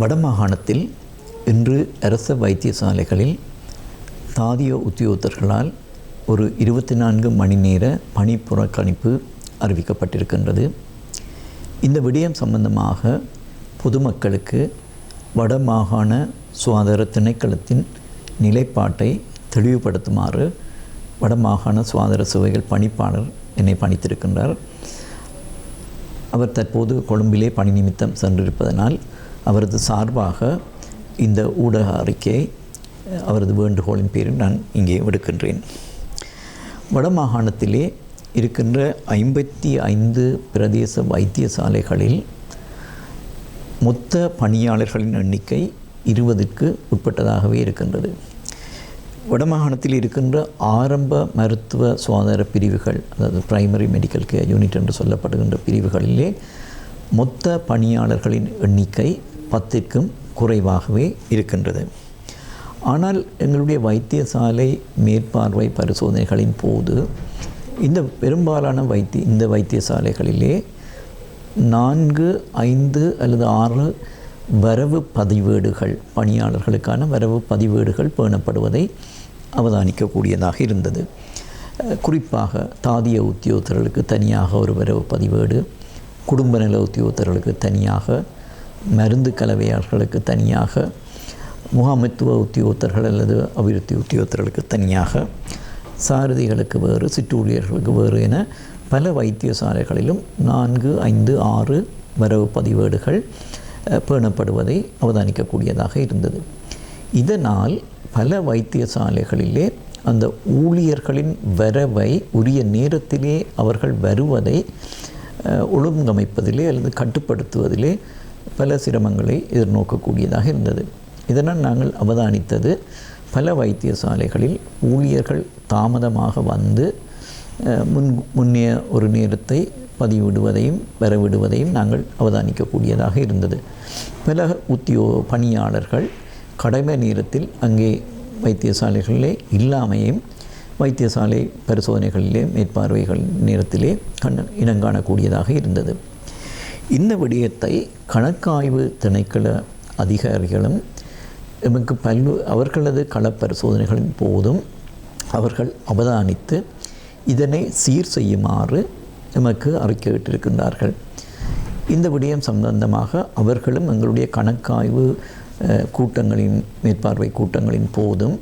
வடமாகாணத்தில் இன்று அரச வைத்தியசாலைகளில் தாதிய உத்தியோகத்தர்களால் ஒரு இருபத்தி நான்கு மணி நேர பணி புறக்கணிப்பு அறிவிக்கப்பட்டிருக்கின்றது. இந்த விடயம் சம்பந்தமாக பொதுமக்களுக்கு வடமாகாண சுகாதார திணைக்களத்தின் நிலைப்பாட்டை தெளிவுபடுத்துமாறு வடமாகாண சுகாதார சுவைகள் பணிப்பாளர் என்னை பணித்திருக்கின்றார். அவர் தற்போது கொழும்பிலே பணி நிமித்தம் சென்றிருப்பதனால் அவரது சார்பாக இந்த ஊடக அறிக்கையை அவரது வேண்டுகோளின் பேரில் நான் இங்கே விடுக்கின்றேன். வடமாகாணத்திலே இருக்கின்ற ஐம்பத்தி ஐந்து பிரதேச வைத்தியசாலைகளில் மொத்த பணியாளர்களின் எண்ணிக்கை இருபதுக்கு உட்பட்டதாகவே இருக்கின்றது. வடமாகாணத்தில் இருக்கின்ற ஆரம்ப மருத்துவ சுகாதார பிரிவுகள் அதாவது பிரைமரி மெடிக்கல் கேர் யூனிட் என்று சொல்லப்படுகின்ற பிரிவுகளிலே மொத்த பணியாளர்களின் எண்ணிக்கை பத்திற்கும் குறைவாகவே இருக்கின்றது. ஆனால் எங்களுடைய வைத்தியசாலை மேற்பார்வை பரிசோதனைகளின் போது இந்த பெரும்பாலான வைத்திய இந்த வைத்தியசாலைகளிலே நான்கு ஐந்து அல்லது ஆறு வரவு பதிவேடுகள் பணியாளர்களுக்கான வரவு பதிவேடுகள் பேணப்படுவதை அவதானிக்கக்கூடியதாக இருந்தது. குறிப்பாக தாதிய உத்தியோகத்தர்களுக்கு தனியாக ஒரு வரவு பதிவேடு குடும்ப நல உத்தியோகத்தர்களுக்கு தனியாக மருந்து கலவையாளர்களுக்கு தனியாக முகாமைத்துவ உத்தியோகத்தர்கள் அல்லது அபிவிருத்தி உத்தியோகத்தர்களுக்கு தனியாக சாரதிகளுக்கு வேறு சிற்றூழியர்களுக்கு வேறு என பல வைத்தியசாலைகளிலும் நான்கு ஐந்து ஆறு வரவு பதிவேடுகள் பேணப்படுவதை அவதானிக்கக்கூடியதாக இருந்தது. இதனால் பல வைத்தியசாலைகளிலே அந்த ஊழியர்களின் வரவை உரிய நேரத்திலே அவர்கள் வருவதை ஒழுங்கமைப்பதிலே அல்லது கட்டுப்படுத்துவதிலே பல சிரமங்களை எதிர்நோக்கக்கூடியதாக இருந்தது. இதனால் நாங்கள் அவதானித்தது பல வைத்தியசாலைகளில் ஊழியர்கள் தாமதமாக வந்து முன் முன்னைய ஒரு நேரத்தை பதிவிடுவதையும் வரவிடுவதையும் நாங்கள் அவதானிக்கக்கூடியதாக இருந்தது. பல உத்தியோ பணியாளர்கள் கடமை நேரத்தில் அங்கே வைத்தியசாலைகளிலே இல்லாமையும் வைத்தியசாலை பரிசோதனைகளிலே மேற்பார்வைகள் நேரத்திலே கண் இனங்காணக்கூடியதாக இருந்தது. இந்த விடயத்தை கணக்காய்வு திணைக்கள அதிகாரிகளும் எமக்கு பல்வு அவர்களது களப்பரிசோதனைகளின் போதும் அவர்கள் அவதானித்து இதனை சீர் செய்யுமாறு எமக்கு அறிக்கையிட்டிருக்கின்றார்கள். இந்த விடயம் சம்பந்தமாக அவர்களும் எங்களுடைய கணக்காய்வு கூட்டங்களின் மேற்பார்வை கூட்டங்களின் போதும்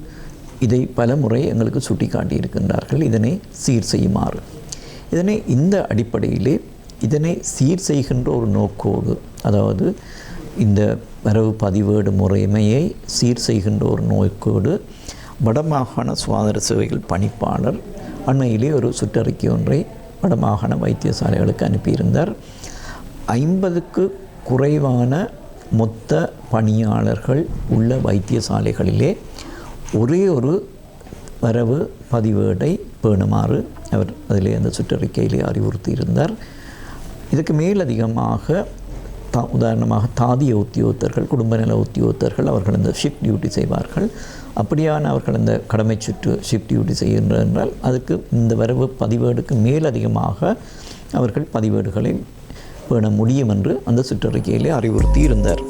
இதை பல முறை எங்களுக்கு சுட்டி காட்டியிருக்கின்றார்கள் இதனை சீர் செய்யுமாறு. இதனை இந்த அடிப்படையிலே இதனை சீர் செய்கின்ற ஒரு நோக்கோடு அதாவது இந்த வரவு பதிவேடு முறைமையை சீர் செய்கின்ற ஒரு நோக்கோடு வடமாகாண சுகாதார சேவைகள் பணிப்பாளர் அண்மையிலே ஒரு சுற்றறிக்கை ஒன்றை வடமாகாண வைத்தியசாலைகளுக்கு அனுப்பியிருந்தார். ஐம்பதுக்கு குறைவான மொத்த பணியாளர்கள் உள்ள வைத்தியசாலைகளிலே ஒரே ஒரு வரவு பதிவேடை பேணுமாறு அவர் அதிலே அந்த சுற்றறிக்கையிலே அறிவுறுத்தியிருந்தார். இருந்தார் இதுக்கு மேலதிகமாக தா உதாரணமாக தாதிய உத்தியோகத்தர்கள் குடும்ப நல உத்தியோகத்தர்கள் அவர்கள் இந்த ஷிஃப்ட் டியூட்டி செய்வார்கள். அப்படியான அவர்கள் அந்த கடமை சுற்று ஷிஃப்ட் டியூட்டி செய்கின்ற என்றால் அதுக்கு இந்த வரவு பதிவேடுக்கு மேலதிகமாக அவர்கள் பதிவேடுகளை பேண முடியும் என்று அந்த சுற்றறிக்கையிலே அறிவுறுத்தி இருந்தார்